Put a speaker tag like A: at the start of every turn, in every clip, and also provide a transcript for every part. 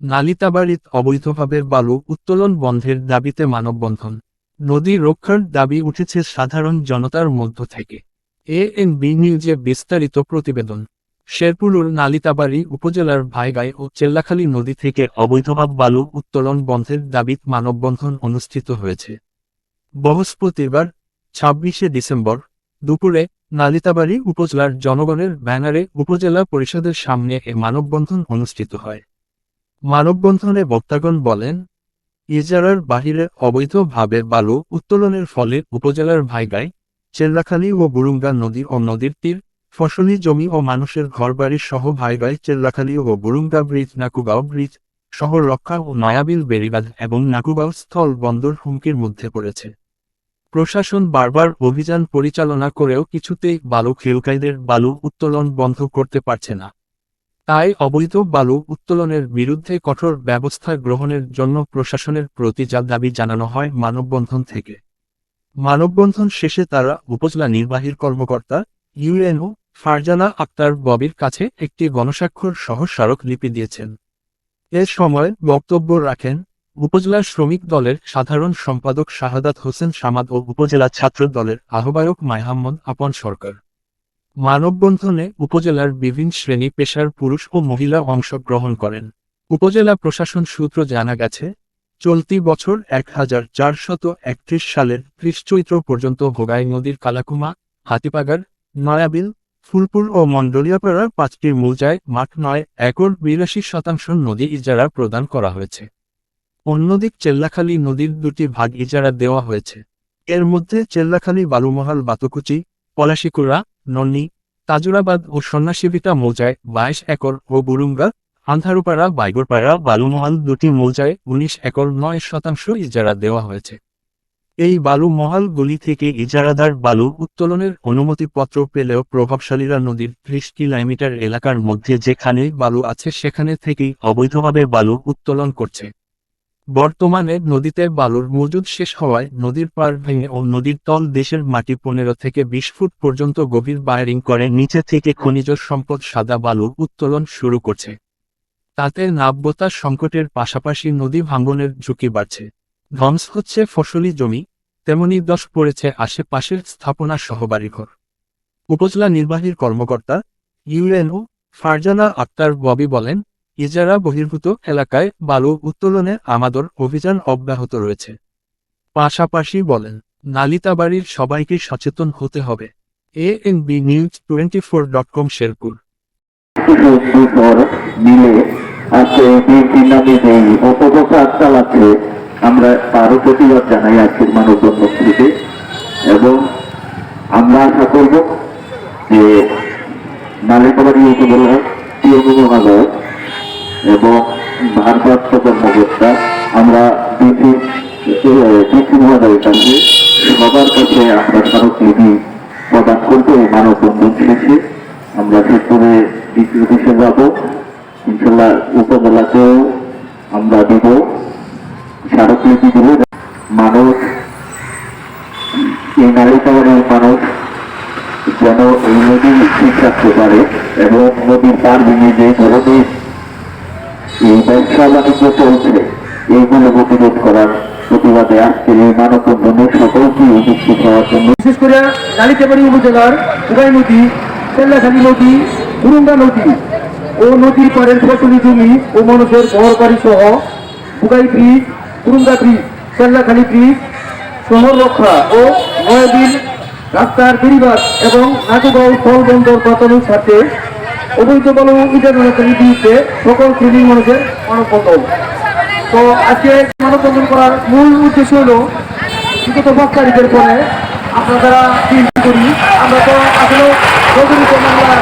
A: নালিতাবাড়িত অবৈধভাবে বালু উত্তোলন বন্ধের দাবিতে মানববন্ধন। নদী রক্ষার দাবি উঠেছে সাধারণ জনতার মধ্য থেকে। এ এন বি নিউজে বিস্তারিত প্রতিবেদন। শেরপুরের নালিতাবাড়ি উপজেলার ভাইগাই ও চেল্লাখালী নদী থেকে অবৈধভাবে বালু উত্তোলন বন্ধের দাবিত মানববন্ধন অনুষ্ঠিত হয়েছে। বৃহস্পতিবার, ছাব্বিশে ডিসেম্বর, দুপুরে নালিতাবাড়ি উপজেলার জনগণের ব্যানারে উপজেলা পরিষদের সামনে এ মানববন্ধন অনুষ্ঠিত হয়। মানববন্ধনে বক্তাগণ বলেন, ইজারার বাহিরে অবৈধভাবে বালু উত্তোলনের ফলে উপজেলার ভাইগাই, চেল্লাখালী ও বুরুঙ্গা নদী ও নদীর তীর, ফসলি জমি ও মানুষের ঘরবাড়ি সহ ভাইগাই, চেল্লাখালী ও বুরুঙ্গা ব্রিজ, নাকুগাঁও ব্রিজ, শহর রক্ষা ও নয়াবিল বেড়িবাঁধ এবং নাকুগাঁও স্থল বন্দর হুমকির মধ্যে পড়েছে। প্রশাসন বারবার অভিযান পরিচালনা করেও কিছুতেই বালু খেলকাইদের বালু উত্তোলন বন্ধ করতে পারছে না। তাই অবৈধ বালু উত্তোলনের বিরুদ্ধে কঠোর ব্যবস্থা গ্রহণের জন্য প্রশাসনের প্রতি যা দাবি জানানো হয় মানববন্ধন থেকে। মানববন্ধন শেষে তারা উপজেলা নির্বাহীর কর্মকর্তা ইউএনও ফারজানা আক্তার ববির কাছে একটি গণস্বাক্ষর সহ স্মারকলিপি দিয়েছেন। এ সময় বক্তব্য রাখেন উপজেলা শ্রমিক দলের সাধারণ সম্পাদক শাহাদাত হোসেন সামাদ ও উপজেলা ছাত্র দলের আহ্বায়ক মাহমদ আপন সরকার। মানববন্ধনে উপজেলার বিভিন্ন শ্রেণি পেশার পুরুষ ও মহিলা অংশগ্রহণ করেন। উপজেলা প্রশাসন সূত্র জানা গেছে, চলতি বছর এক হাজার চারশত একত্রিশ সালের ত্রিশ চৈত্র পর্যন্ত ভোগাই নদীর কালাকুমা, হাতিপাগার, নয়াবিল, ফুলপুর ও মণ্ডলিয়াপাড়ার পাঁচটি মৌজায় মাঠ নয় একর বিরাশি শতাংশ নদী ইজারা প্রদান করা হয়েছে। অন্যদিক চেল্লাখালী নদীর দুটি ভাগ ইজারা দেওয়া হয়েছে। এর মধ্যে চেল্লাখালী, বালুমহাল, বাতকুচি পলাশিকুড়া নন্নি তাজুরাবাদ ও সন্ন্যাসীবিটা মৌজায় বাইশ একর ও বুরুঙ্গা আন্ধারুপাড়া বাইগরপাড়া, বালুমহাল দুটি মৌজায় উনিশ একর নয় শতাংশ ইজারা দেওয়া হয়েছে। এই বালু মহালগুলি থেকে ইজারাদার বালু উত্তোলনের অনুমতিপত্র পেলেও প্রভাবশালীরা নদীর ত্রিশ কিলোমিটার এলাকার মধ্যে যেখানে বালু আছে সেখানে থেকেই অবৈধভাবে বালু উত্তোলন করছে। বর্তমানে নদীতে বালুর মজুদ শেষ হওয়ায় নদীর পাড় ভেঙে ও নদীর তল দেশের মাটি পনেরো থেকে বিশ ফুট পর্যন্ত গভীর বায়ারিং করে নিচে থেকে খনিজ সম্পদ সাদা বালু উত্তোলন শুরু করছে। তাতে নাব্যতা সংকটের পাশাপাশি নদী ভাঙ্গনের ঝুঁকি বাড়ছে। ধ্বংস হচ্ছে ফসলি জমি, তেমনি দশ পড়েছে আশেপাশের স্থাপনা সহ বাড়িঘর উপজেলা নির্বাহীর কর্মকর্তা ইউএনও ফারজানা আক্তার ববি বলেন ইজারা বহির্ভূত এলাকায় বালু উত্তোলনে আমাদের অভিযান অব্যাহত রয়েছে। পাশাপাশি বলেন, নালিতাবাড়ির সবাইকে সচেতন হতে হবে। A N B news twenty four dot com Sherpur.
B: আমরা তারও প্রতিবাদ জানাই আজকের মানববন্ধন এবং আমরা আশা করব যে নালিকাবাড়ি উপজেলার তৃণমূল মহালয় এবং ভারপ্রাপ্ত কর্মকর্তা, আমরা ডিসি সবার কাছে আমরা স্মারকলিপি প্রদান করব, এই মানববন্ধন শেষে আমরা শেষপুরে ডিসি অফিসে যাব। ইনশাল্লাহ উপজেলাতেও আমরা দিব স্মারকলিপি দিব। মানুষ এই নালিকাবাড়ির মানুষ যেন এই নদী ঠিক রাখতে পারে এবং নদীর পার ভেঙে যে ধরনের এই ব্যবসা বাণিজ্য চলছে, এইগুলো প্রতিরোধ করার প্রতিবাদে আজকের এই মানববন্ধনে সকলকে উপস্থিত হওয়ার জন্য
C: বিশেষ করে কালিকাবাড়ি উপজেলার উগাই নদী তেল্লাখালী নদী, গুরুঙ্গা নদী ও নদীর পাড়ের ফসলি জমি ও মানুষের ঘর সহ Ugai bridge, Guranga bridge, Tellakhali bridge শহর রক্ষা ও নয়াবিল রাস্তার বেড়িবাদ এবং নাটুগাঁও স্থল বন্দর বাঁচানোর সাথে অবৈধ বল ইটারের বিরুদ্ধে সকল শ্রেণির মানুষের মানববন্ধন। তো আজকে মানববন্ধন করার মূল উদ্দেশ্য হলো বিগত পাঁচ তারিখের পরে আমরা যারা করি, আমরা তো আসলে মামলা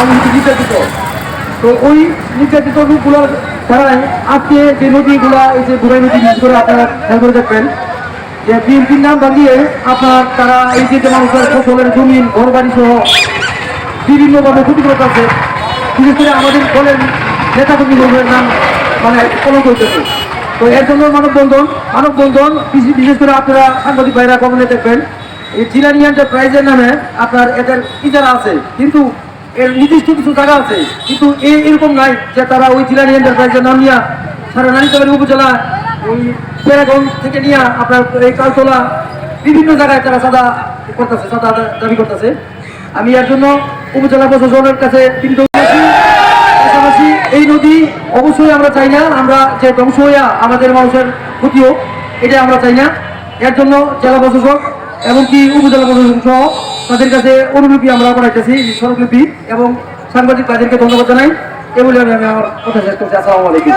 C: আমি নির্যাতিত। তো ওই নির্যাতিত লোকগুলোর দ্বারাই আজকে যে নদীগুলা, এই যে ঘুরাই নদী বিশেষ করে আপনারা খেয়াল করে দেখবেন, যে বিএনপির নাম ভাঙিয়ে আপনার তারা এই যে মানুষের ফসলের জমিন ঘর বাড়ি সহ বিভিন্নভাবে ক্ষতিগ্রস্ত আছে। বিশেষ করে আমাদের দলের নেতাকর্মীদের নাম মানে কলম করতেছে তো এর জন্য মানববন্ধন মানববন্ধন বিশেষ- করে আপনারা সাংবাদিক ভাইরা কমনে দেখবেন, এই জিলানি এন্টারপ্রাইজের নামে আপনার এদের ইজারা আছে। কিন্তু এর নির্দিষ্ট কিছু জায়গা আছে। কিন্তু এ- এরকম নাই যে তারা ওই জিলানি এন্টারপ্রাইজের নাম নিয়ে সারা নানিতাবাড়ি উপজেলা, ওই প্যারাগন থেকে নিয়ে আপনার এই কালতলা বিভিন্ন জায়গায় তারা সাদা করতেছে, সাদা দাবি করতেছে। আমি এর জন্য উপজেলা প্রশাসনের কাছে পাশাপাশি এই নদী অবশ্যই আমরা চাই না, আমরা যে ধ্বংস হইয়া আমাদের মানুষের ক্ষতি হোক এটা আমরা চাই না। এর জন্য জেলা প্রশাসক এমনকি উপজেলা প্রশাসন সহ তাদের কাছে অনুলিপি আমরা পাঠাইতেছি স্বরলিপি এবং সাংবাদিক তাদেরকে ধন্যবাদ জানাই। এ বলে আমি আমার কথা শেষ করছি। আসসালামু আলাইকুম।